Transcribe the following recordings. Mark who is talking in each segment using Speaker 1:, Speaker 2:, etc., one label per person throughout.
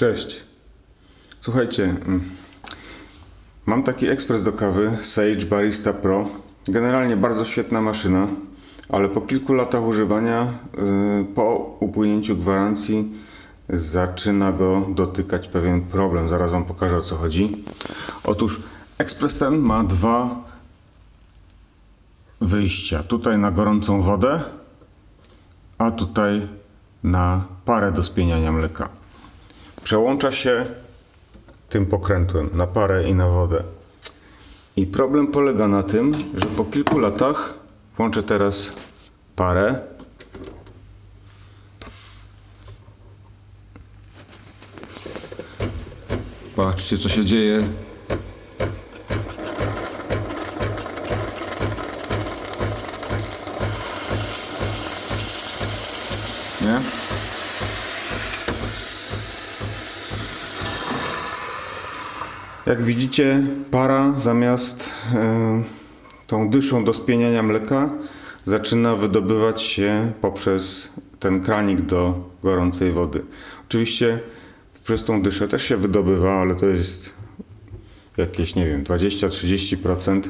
Speaker 1: Cześć. Słuchajcie, mm, mam taki ekspres do kawy Sage Barista Pro. Generalnie bardzo świetna maszyna, ale po kilku latach używania, yy, po upłynięciu gwarancji, zaczyna go dotykać pewien problem. Zaraz Wam pokażę o co chodzi. Otóż ekspres ten ma dwa wyjścia. Tutaj na gorącą wodę, a tutaj na parę do spieniania mleka. Przełącza się tym pokrętłem na parę i na wodę. I problem polega na tym, że po kilku latach włączę teraz parę. Patrzcie co się dzieje. Nie? Jak widzicie, para zamiast e, tą dyszą do spieniania mleka zaczyna wydobywać się poprzez ten kranik do gorącej wody. Oczywiście przez tą dyszę też się wydobywa, ale to jest jakieś, nie wiem, 20-30%,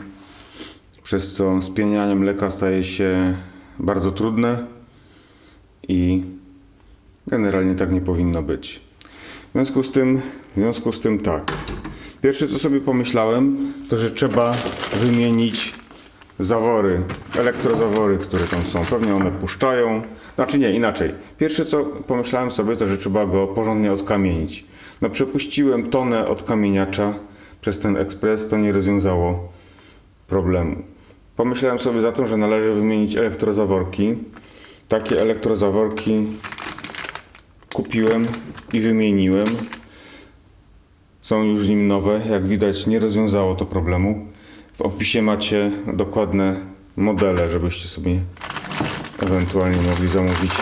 Speaker 1: przez co spienianie mleka staje się bardzo trudne i generalnie tak nie powinno być. W związku z tym, w związku z tym tak. Pierwsze co sobie pomyślałem, to że trzeba wymienić zawory, elektrozawory, które tam są. Pewnie one puszczają. Znaczy nie, inaczej. Pierwsze co pomyślałem sobie, to że trzeba go porządnie odkamienić. No przepuściłem tonę odkamieniacza przez ten ekspres, to nie rozwiązało problemu. Pomyślałem sobie za to, że należy wymienić elektrozaworki. Takie elektrozaworki kupiłem i wymieniłem. Są już nim nowe. Jak widać, nie rozwiązało to problemu. W opisie macie dokładne modele, żebyście sobie ewentualnie mogli zamówić,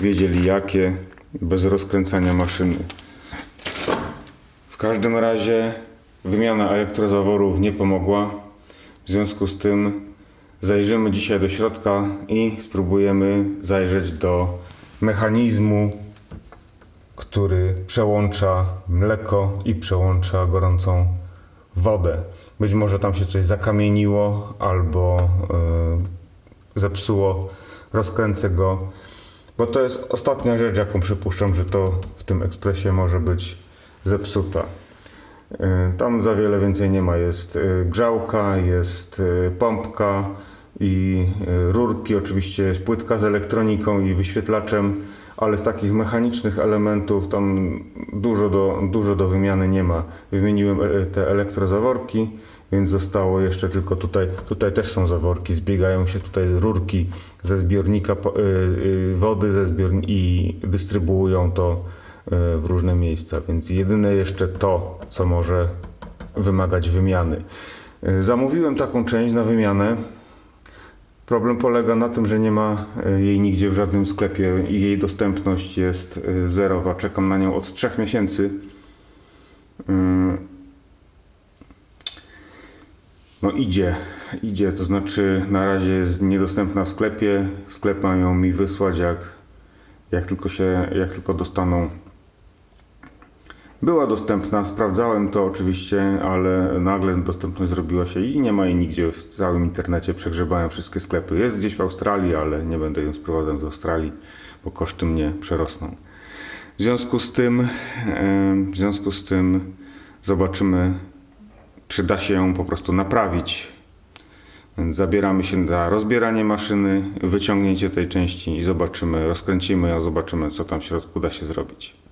Speaker 1: wiedzieli jakie, bez rozkręcania maszyny. W każdym razie wymiana elektrozaworów nie pomogła. W związku z tym zajrzymy dzisiaj do środka i spróbujemy zajrzeć do mechanizmu który przełącza mleko i przełącza gorącą wodę. Być może tam się coś zakamieniło albo yy, zepsuło. Rozkręcę go, bo to jest ostatnia rzecz, jaką przypuszczam, że to w tym ekspresie może być zepsuta. Yy, Tam za wiele więcej nie ma. Jest yy, grzałka, jest pompka i rurki. Oczywiście jest płytka z elektroniką i wyświetlaczem ale z takich mechanicznych elementów tam dużo do, dużo do wymiany nie ma. Wymieniłem e- te elektrozaworki, więc zostało jeszcze tylko tutaj, tutaj też są zaworki, zbiegają się tutaj rurki ze zbiornika y- y, wody ze zbiorni- i dystrybuują to w różne miejsca, więc jedyne jeszcze to, co może wymagać wymiany. Zamówiłem taką część na wymianę. Problem polega na tym, że nie ma e, jej nigdzie w żadnym sklepie i jej dostępność jest e, zerowa. Czekam na nią od 3 miesięcy. Ym. No idzie, idzie, to znaczy na razie jest niedostępna w sklepie. Sklep mają mi wysłać jak, jak tylko się, jak tylko dostaną. Była dostępna, sprawdzałem to oczywiście, ale nagle dostępność zrobiła się i nie ma jej nigdzie w całym internecie. Przegrzebałem wszystkie sklepy. Jest gdzieś w Australii, ale nie będę ją sprowadzał do Australii, bo koszty mnie przerosną. W związku z tym, em, w związku z tym zobaczymy, czy da się ją po prostu naprawić. Zabieramy się za rozbieranie maszyny, wyciągnięcie tej części i zobaczymy, rozkręcimy ją, zobaczymy, co tam w środku da się zrobić.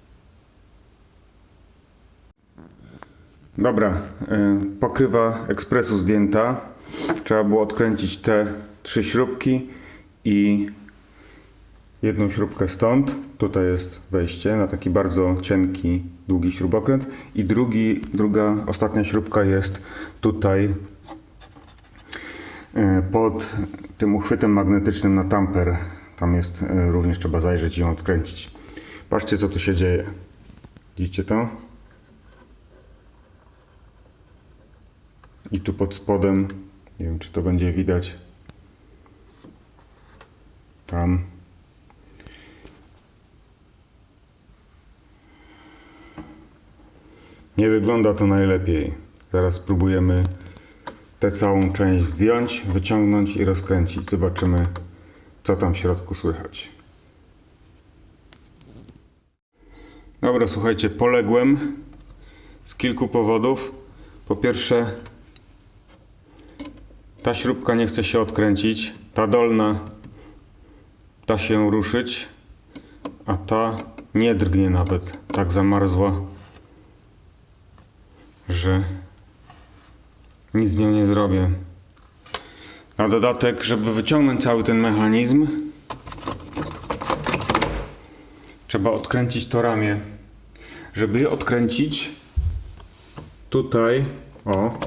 Speaker 1: Dobra, y, pokrywa ekspresu zdjęta. Trzeba było odkręcić te trzy śrubki i jedną śrubkę stąd. Tutaj jest wejście na taki bardzo cienki, długi śrubokręt. I drugi, druga, ostatnia śrubka jest tutaj y, pod tym uchwytem magnetycznym na tamper. Tam jest, y, również trzeba zajrzeć i ją odkręcić. Patrzcie co tu się dzieje. Widzicie to? I tu pod spodem, nie wiem czy to będzie widać, tam Nie wygląda to najlepiej. Teraz spróbujemy tę całą część zdjąć, wyciągnąć i rozkręcić. Zobaczymy, co tam w środku słychać. Dobra, słuchajcie, poległem z kilku powodów. Po pierwsze, ta śrubka nie chce się odkręcić, ta dolna da się ruszyć, a ta nie drgnie nawet. Tak zamarzła, że nic z nią nie zrobię. Na dodatek, żeby wyciągnąć cały ten mechanizm, trzeba odkręcić to ramię. Żeby je odkręcić, tutaj, o,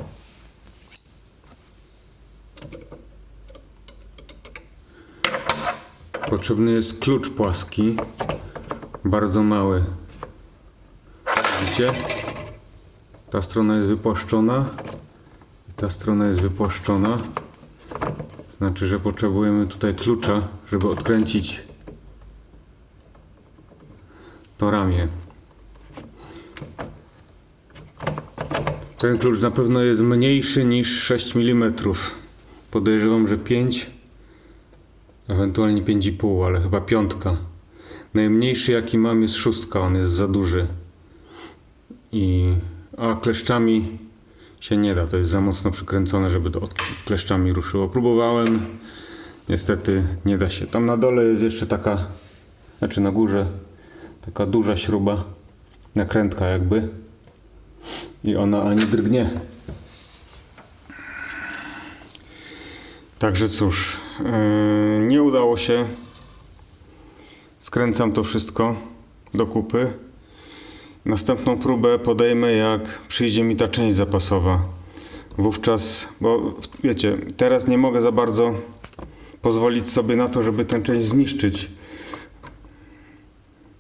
Speaker 1: potrzebny jest klucz płaski, bardzo mały. Widzicie? Ta strona jest wypłaszczona i ta strona jest wypłaszczona. Znaczy, że potrzebujemy tutaj klucza, żeby odkręcić to ramię. Ten klucz na pewno jest mniejszy niż 6 mm. Podejrzewam, że 5, ewentualnie 5,5, ale chyba piątka. Najmniejszy jaki mam jest szóstka, on jest za duży. I a kleszczami się nie da, to jest za mocno przykręcone, żeby to od kleszczami ruszyło. Próbowałem, niestety nie da się. Tam na dole jest jeszcze taka, znaczy na górze, taka duża śruba, nakrętka jakby. I ona ani drgnie. Także cóż, nie udało się. Skręcam to wszystko do kupy. Następną próbę podejmę, jak przyjdzie mi ta część zapasowa. Wówczas, bo wiecie, teraz nie mogę za bardzo pozwolić sobie na to, żeby tę część zniszczyć.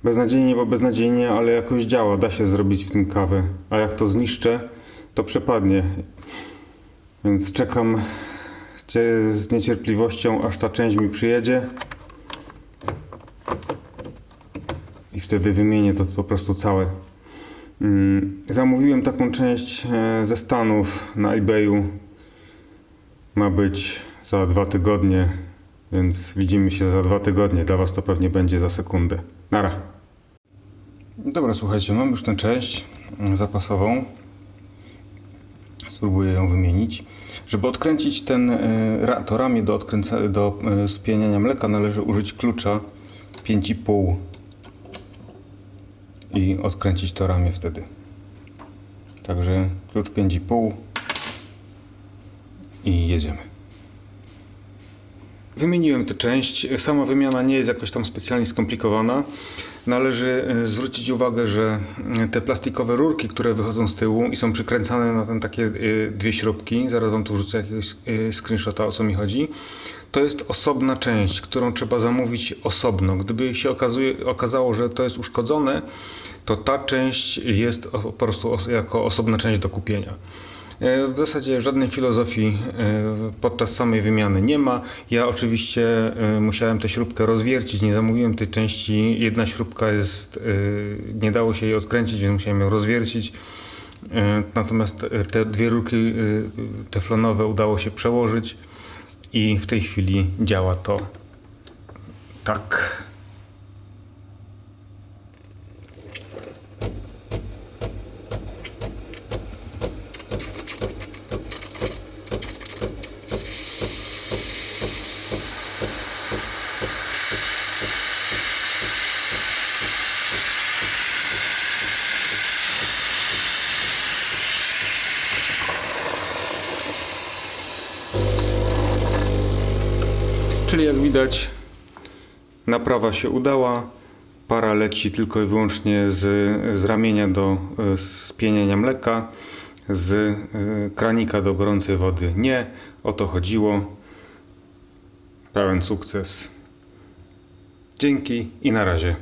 Speaker 1: Beznadziejnie, bo beznadziejnie, ale jakoś działa, da się zrobić w tym kawę. A jak to zniszczę, to przepadnie. Więc czekam z niecierpliwością, aż ta część mi przyjedzie. I wtedy wymienię to po prostu całe. Mm, Zamówiłem taką część e, ze Stanów na eBayu. Ma być za dwa tygodnie, więc widzimy się za dwa tygodnie. Dla Was to pewnie będzie za sekundę. Nara. Dobra, słuchajcie, mam już tę część mm, zapasową. Spróbuję ją wymienić. Żeby odkręcić ten, e, to ramię do, odkręca, do e, spieniania mleka należy użyć klucza 5,5 i odkręcić to ramię wtedy. Także klucz 5,5 i jedziemy. Wymieniłem tę część. Sama wymiana nie jest jakoś tam specjalnie skomplikowana. Należy e, zwrócić uwagę, że e, te plastikowe rurki, które wychodzą z tyłu i są przykręcane na ten takie e, dwie śrubki, zaraz wam tu wrzucę jakiegoś screenshota o co mi chodzi, to jest osobna część, którą trzeba zamówić osobno. Gdyby się okazuje, okazało, że to jest uszkodzone, to ta część jest po prostu os- jako osobna część do kupienia. E, W zasadzie żadnej filozofii e, podczas samej wymiany nie ma. Ja oczywiście e, musiałem tę śrubkę rozwiercić, nie zamówiłem tej części. Jedna śrubka jest, nie dało się jej odkręcić, więc musiałem ją rozwiercić. Natomiast te dwie rurki teflonowe udało się przełożyć i w tej chwili działa to tak. Jak widać, naprawa się udała. Para leci tylko i wyłącznie z, z ramienia do e, spieniania mleka, z e, kranika do gorącej wody nie. O to chodziło. Pełen sukces. Dzięki i na razie.